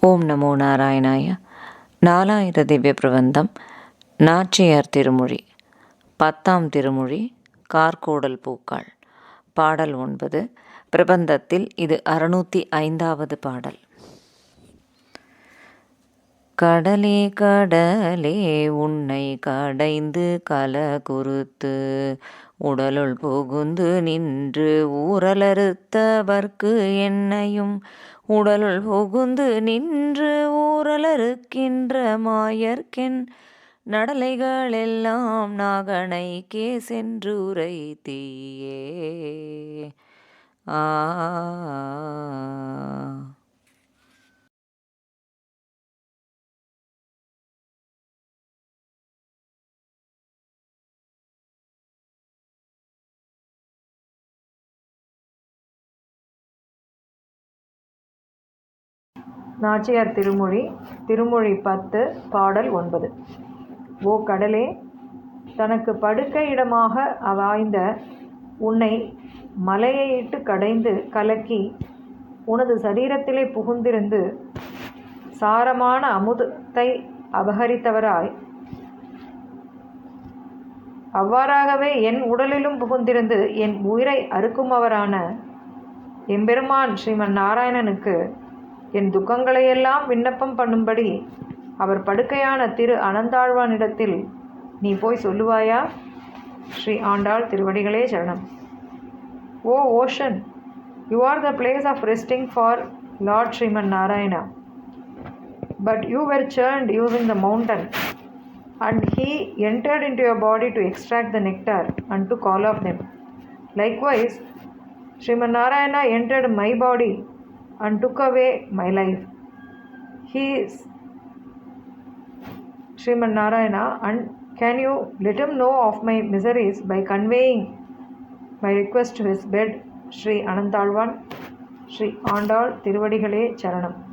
ஓம் நமோ நாராயணாய. நாலாயிர திவ்ய பிரபந்தம். நாச்சியார் திருமொழி. பத்தாம் திருமொழி கார்கோடல் பூக்கள். பாடல் ஒன்பது. பிரபந்தத்தில் இது அறுநூற்றி ஐந்தாவது பாடல். கடலே கடலே உன்னை கடைந்து கல குறுத்து உடலுள் புகுந்து நின்று ஊரலறுத்தவர்க்கு என்னையும். உடலுள் புகுந்து நின்று ஊரலறுக்கின்ற மாயர்க்கென் நடலைகளெல்லாம் நாகனைக்கே சென்று உரைத்தீயே ஆ நாச்சியார் திருமொழி திருமொழி பத்து பாடல் ஒன்பது. ஓ கடலே தனக்கு படுக்கை இடமாக வாய்ந்த உன்னை மலையை இட்டு கடைந்து கலக்கி உனது சரீரத்திலே புகுந்திருந்து சாரமான அமுதத்தை அபகரித்தவராய் அவ்வாறாகவே என் உடலிலும் புகுந்திருந்து என் உயிரை அறுக்குமவரான எம்பெருமான் ஸ்ரீமன் நாராயணனுக்கு என் துக்கங்களையெல்லாம் விண்ணப்பம் பண்ணும்படி அவர் படுக்கையான திரு அனந்தாழ்வானிடத்தில் நீ போய் சொல்லுவாயா ஸ்ரீ ஆண்டாள் திருவடிகளே சரணம் O ocean you are the place of resting for Lord Shriman Narayana but you were churned using the mountain and he entered into your body to extract the nectar and to call off them likewise Shriman Narayana entered my body and took away my life. He is Sriman Narayana and can you let him know of my miseries by conveying my request to his bed, Sri Anantalvan, Sri Andal Tiruvadigalé Charanam.